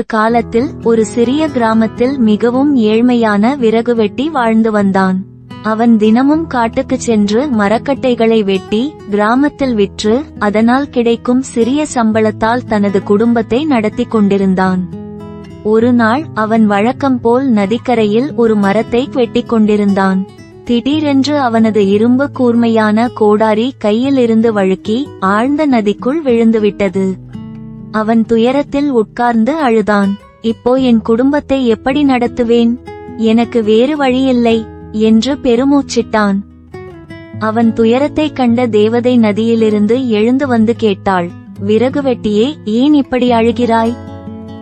ஒரு காலத்தில் ஒரு சிறிய கிராமத்தில் மிகவும் ஏழ்மையான விறகு வெட்டி வாழ்ந்து வந்தான். அவன் தினமும் காட்டுக்குச் சென்று மரக்கட்டைகளை வெட்டி கிராமத்தில் விற்று அதனால் கிடைக்கும் சிறிய சம்பளத்தால் தனது குடும்பத்தை நடத்தி கொண்டிருந்தான். ஒரு நாள் அவன் வழக்கம் போல் நதிக்கரையில் ஒரு மரத்தை வெட்டிக் கொண்டிருந்தான். திடீரென்று அவனது இரும்பு கூர்மையான கோடாரி கையிலிருந்து வழுக்கி ஆழ்ந்த நதிக்குள் விழுந்துவிட்டது. அவன் துயரத்தில் உட்கார்ந்து அழுதான். இப்போ என் குடும்பத்தை எப்படி நடத்துவேன்? எனக்கு வேறு வழியில்லை என்று பெருமூச்சிட்டான். அவன் துயரத்தைக் கண்ட தேவதை நதியிலிருந்து எழுந்து வந்து கேட்டாள். விறகு வெட்டியே ஏன் இப்படி அழுகிறாய்?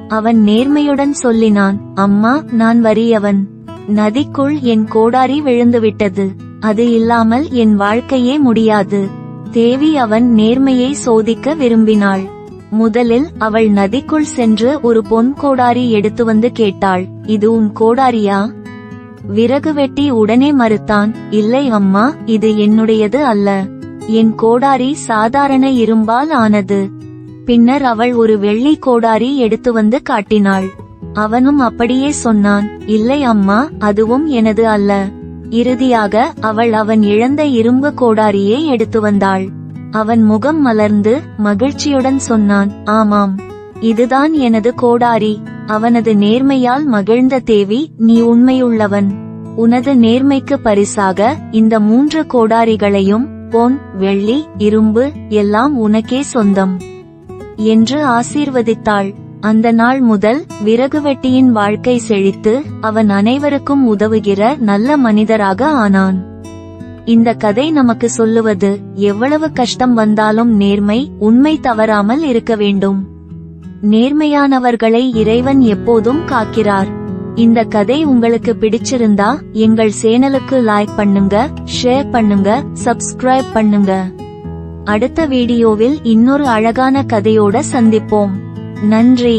அவன் நேர்மையுடன் சொல்லினான். அம்மா நான் வரியவன் நதிக்குள் என் கோடாரி விழுந்துவிட்டது. அது இல்லாமல் என் வாழ்க்கையே முடியாது. தேவி அவன் நேர்மையை சோதிக்க விரும்பினாள். முதலில் அவள் நதிக்குள் சென்று ஒரு பொன் கோடாரி எடுத்து வந்து கேட்டாள் இது உன் கோடாரியா? விறகு வெட்டி உடனே மறுத்தான் இல்லை அம்மா இது என்னுடையது அல்ல. என் கோடாரி சாதாரண இரும்பால் ஆனது. பின்னர் அவள் ஒரு வெள்ளி கோடாரி எடுத்து வந்து காட்டினாள். அவனும் அப்படியே சொன்னான் இல்லை அம்மா அதுவும் எனது அல்ல. இறுதியாக அவள் அவன் இழந்த இரும்பு கோடாரியை எடுத்து வந்தாள். அவன் முகம் மலர்ந்து மகிழ்ச்சியுடன் சொன்னான் ஆமாம். இதுதான் எனது கோடாரி. அவனது நேர்மையால் மகிழ்ந்த தேவி நீ உண்மையுள்ளவன். உனது நேர்மைக்கு பரிசாக இந்த மூன்று கோடாரிகளையும் பொன் வெள்ளி இரும்பு எல்லாம் உனக்கே சொந்தம் என்று ஆசீர்வதித்தாள். அந்த நாள் முதல் விறகு வெட்டியின் வாழ்க்கை செழித்து அவன் அனைவருக்கும் உதவுகிற நல்ல மனிதராக ஆனான். இந்த கதை நமக்கு சொல்லுவது எவ்வளவு கஷ்டம் வந்தாலும் நேர்மை உண்மை தவறாமல் இருக்க வேண்டும். நேர்மையானவர்களை இறைவன் எப்போதும் காக்கிறார். இந்த கதை உங்களுக்கு பிடிச்சிருந்தா எங்கள் சேனலுக்கு லைக் பண்ணுங்க ஷேர் பண்ணுங்க சப்ஸ்கிரைப் பண்ணுங்க. அடுத்த வீடியோவில் இன்னொரு அழகான கதையோட சந்திப்போம். நன்றி.